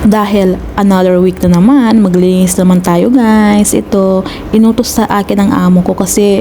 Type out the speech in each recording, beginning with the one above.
Dahil another week na naman, maglinis naman tayo guys. Ito, inutos sa akin ng amo ko kasi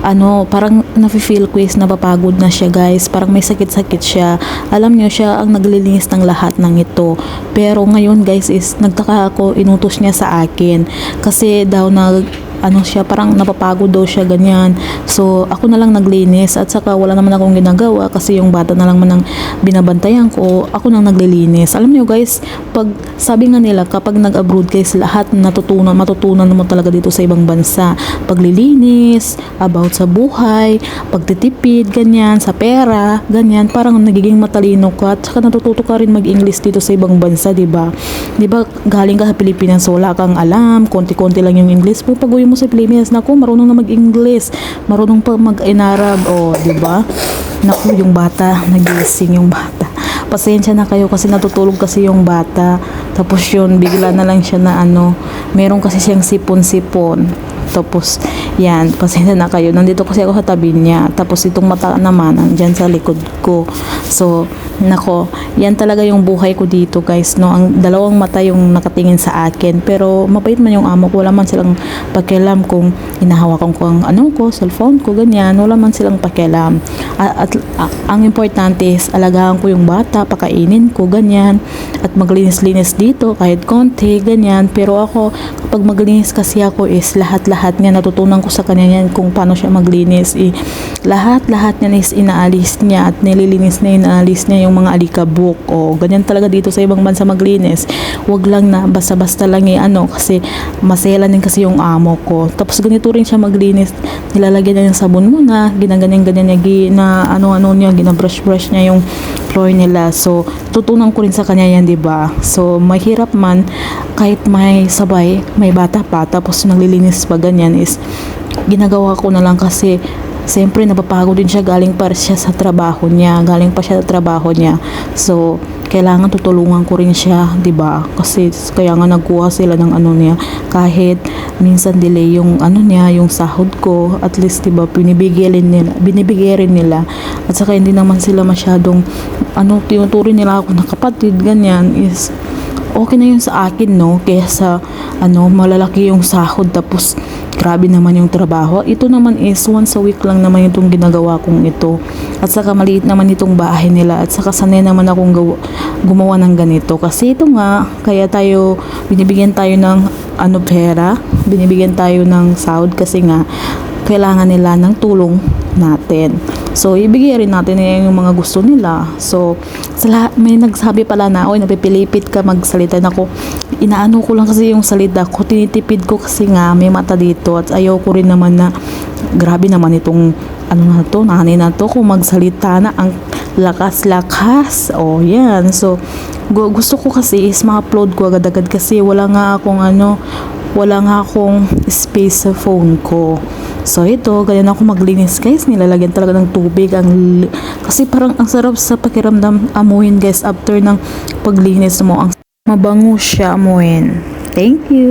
ano, parang nafe-feel ko is napapagod na siya guys. Parang may sakit-sakit siya. Alam niyo siya ang naglilinis ng lahat ng ito. Pero ngayon guys is nagtaka ako, inutos niya sa akin. Kasi daw nag ano siya, parang napapagod daw siya ganyan. So, ako na lang naglinis at saka wala naman akong ginagawa kasi yung bata na lang man ang binabantayan ko, ako nang naglilinis. Alam niyo guys, pag sabi nga nila kapag nag-abroad guys, lahat natutunan, matutunan mo talaga dito sa ibang bansa. Paglilinis, about sa buhay, pagtitipid, ganyan, sa pera, ganyan, parang nagiging matalino ka at saka natututo ka rin mag-English dito sa ibang bansa, di ba? Di ba galing ka sa Pilipinas, wala kang alam, konti-konti lang yung English mo, pag mo sa Pilipinas, naku, marunong na mag-English, marunong pa mag-Inarab, oh, di ba? Naku, yung bata, nagising yung bata. Pasensya na kayo kasi natutulog kasi yung bata. Tapos yun, bigla na lang siya na ano, meron kasi siyang sipon-sipon. Tapos, yan, pasensya na kayo. Nandito kasi ako sa tabi niya. Tapos itong mata naman, nandyan sa likod ko. So, nako, yan talaga yung buhay ko dito guys, no? Ang dalawang mata yung nakatingin sa akin. Pero, mabait man yung amo ko. Wala man silang pakialam kung inahawakan ko ang ano ko, cellphone ko, ganyan. Wala man silang pakialam. At, at a- ang importante is, alagaan ko yung bata, pakainin ko, ganyan. At maglinis-linis dito, kahit konti, ganyan. Pero ako, kapag maglinis kasi ako is lahat-lahat niya natutunan ko sa kanya yan kung paano siya maglinis. Eh, lahat-lahat niya is inaalis niya at nililinis niya, inaalis niya yung mga alikabok. O, ganyan talaga dito sa ibang bansa maglinis. Wag lang na basta-basta lang eh, ano, kasi masela din kasi yung amo ko. Tapos ganito rin siya maglinis. Nilalagyan niya ng sabon muna, ginaganyan-ganyan niya, gi- na ano-ano niya, ginabrush-brush niya yung floor nila. So, tutunan ko rin sa kanya yan, di ba? So, mahirap man, kahit may sabay, may bata pa, tapos naglilinis pa ganyan is, ginagawa ko na lang kasi, siyempre, napapagod din siya, galing pa siya sa trabaho niya, galing pa siya sa trabaho niya. So, kailangan tutulungan ko rin siya, 'di ba? Kasi kaya nga nagkuha sila ng ano niya kahit minsan delay yung ano niya, yung sahod ko, at least 'di ba binibigay rin nila, binibigay rin nila. At saka hindi naman sila masyadong ano tinuturing nila ako na kapatid ganyan is okay na yun sa akin no kaysa ano malalaki yung sahod tapos grabe naman yung trabaho ito naman is once a week lang naman itong ginagawa kong ito at saka maliit naman itong bahay nila at saka sanay naman akong gawa, gumawa ng ganito kasi ito nga kaya tayo binibigyan tayo ng ano pera binibigyan tayo ng sahod kasi nga kailangan nila ng tulong natin. So, ibigay rin natin yung mga gusto nila. So, sa lahat, may nagsabi pala na, oy, napipilipit ka magsalita na ako. Inaano ko lang kasi yung salita ko, tinitipid ko kasi nga may mata dito at ayaw ko rin naman na grabe naman itong ano na to, nanay na to kung magsalita na ang lakas-lakas. Oh, yan. So, gu- gusto ko kasi is ma-upload ko agad-agad kasi wala nga akong ano, wala nga akong space sa phone ko. So ito, ganyan ako maglinis guys. Nilalagyan talaga ng tubig. Ang, kasi parang ang sarap sa pakiramdam amuhin guys after ng paglinis mo. Ang mabango siya amuhin. Thank you!